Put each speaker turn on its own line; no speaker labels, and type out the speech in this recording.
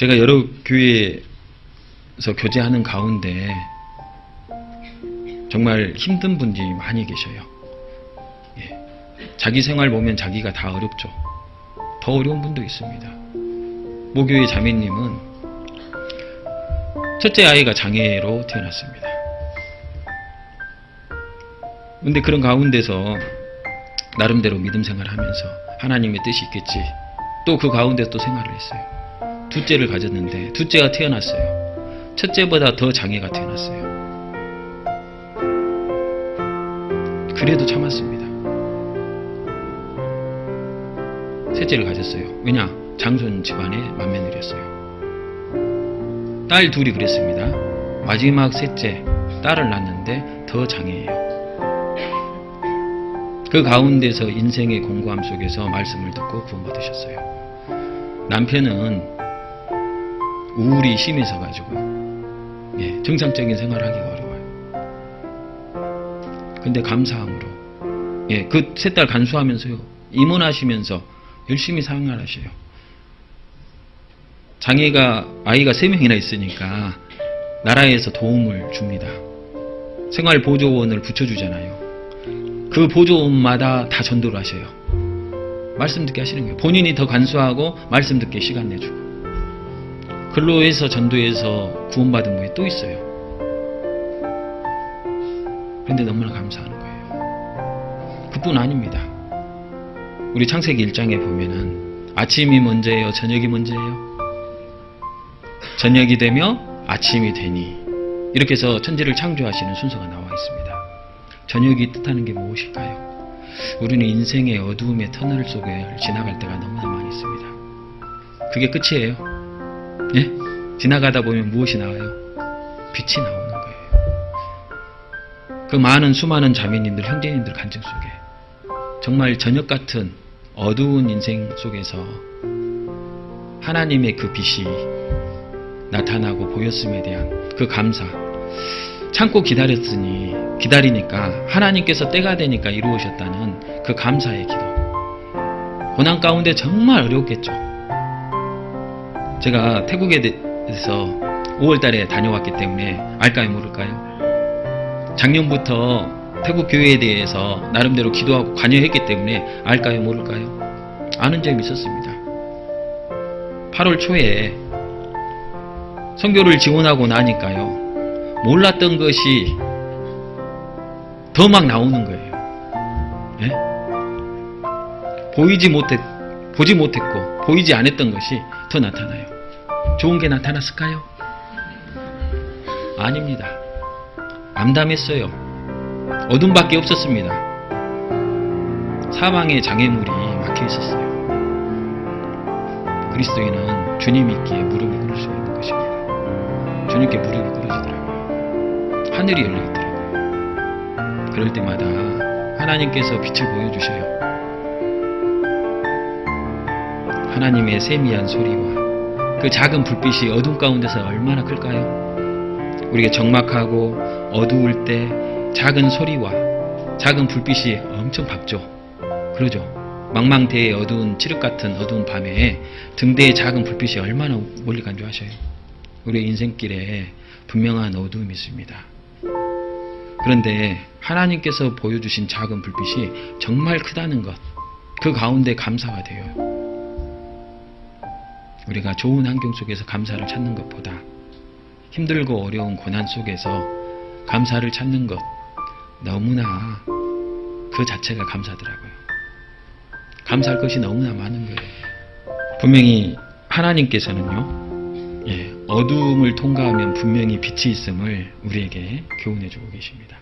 제가 여러 교회에서 교제하는 가운데 정말 힘든 분들이 많이 계셔요. 예. 자기 생활 보면 자기가 다 어렵죠. 더 어려운 분도 있습니다. 모교의 자매님은 첫째 아이가 장애로 태어났습니다. 근데 그런 가운데서 나름대로 믿음 생활을 하면서 하나님의 뜻이 있겠지. 또 그 가운데 또 생활을 했어요. 둘째를 가졌는데 둘째가 태어났어요. 첫째보다 더 장애가 태어났어요. 그래도 참았습니다. 셋째를 가졌어요. 왜냐? 장손 집안에 맏며느리였어요. 딸 둘이 그랬습니다. 마지막 셋째 딸을 낳는데 더 장애예요. 그 가운데서 인생의 공고함 속에서 말씀을 듣고 구원받으셨어요. 남편은 우울이 심해 서 가지고 예, 정상적인 생활을 하기가 어려워요. 근데 감사함으로 예, 그세딸 간수하면서요. 임원하시면서 열심히 생활하셔요. 장애가 아이가 세 명이나 있으니까 나라에서 도움을 줍니다. 생활 보조원을 붙여주잖아요. 그 보조원마다 다 전도를 하셔요. 말씀 듣게 하시는 거예요. 본인이 더 간수하고 말씀 듣게 시간 내주고. 근로에서 전도해서 구원받은 분이 또 있어요. 그런데 너무나 감사하는 거예요. 그뿐 아닙니다. 우리 창세기 1장에 보면은 아침이 먼저예요? 저녁이 먼저예요? 저녁이 되며 아침이 되니 이렇게 해서 천지를 창조하시는 순서가 나와 있습니다. 저녁이 뜻하는 게 무엇일까요? 우리는 인생의 어두움의 터널 속에 지나갈 때가 너무나 많이 있습니다. 그게 끝이에요. 예? 지나가다 보면 무엇이 나와요? 빛이 나오는 거예요. 그 많은 수많은 자매님들, 형제님들 간증 속에 정말 저녁 같은 어두운 인생 속에서 하나님의 그 빛이 나타나고 보였음에 대한 그 감사. 참고 기다렸으니 기다리니까 하나님께서 때가 되니까 이루어졌다는 그 감사의 기도. 고난 가운데 정말 어려웠겠죠. 제가 태국에 대해서 5월 달에 다녀왔기 때문에 알까요 모를까요? 작년부터 태국 교회에 대해서 나름대로 기도하고 관여했기 때문에 알까요 모를까요? 아는 점이 있었습니다. 8월 초에 선교를 지원하고 나니까요. 몰랐던 것이 더 막 나오는 거예요. 예? 보이지 못했, 보지 못했고, 보이지 않았던 것이 더 나타나요. 좋은 게 나타났을까요? 아닙니다. 암담했어요. 어둠밖에 없었습니다. 사방에 장애물이 막혀 있었어요. 그리스도인은 주님 있기에 무릎을 꿇을 수 있는 것입니다. 주님께 무릎이 꿇어지더라고요. 하늘이 열려 있더라고요. 그럴 때마다 하나님께서 빛을 보여주셔요. 하나님의 세미한 소리와 그 작은 불빛이 어둠 가운데서 얼마나 클까요? 우리가 적막하고 어두울 때 작은 소리와 작은 불빛이 엄청 밝죠. 그러죠. 망망대해 어두운 칠흑 같은 어두운 밤에 등대의 작은 불빛이 얼마나 멀리 간줄 아셔요? 우리의 인생길에 분명한 어두움이 있습니다. 그런데 하나님께서 보여주신 작은 불빛이 정말 크다는 것, 그 가운데 감사가 돼요. 우리가 좋은 환경 속에서 감사를 찾는 것보다 힘들고 어려운 고난 속에서 감사를 찾는 것, 너무나 그 자체가 감사더라고요. 감사할 것이 너무나 많은 거예요. 분명히 하나님께서는요, 예, 어두움을 통과하면 분명히 빛이 있음을 우리에게 교훈해 주고 계십니다.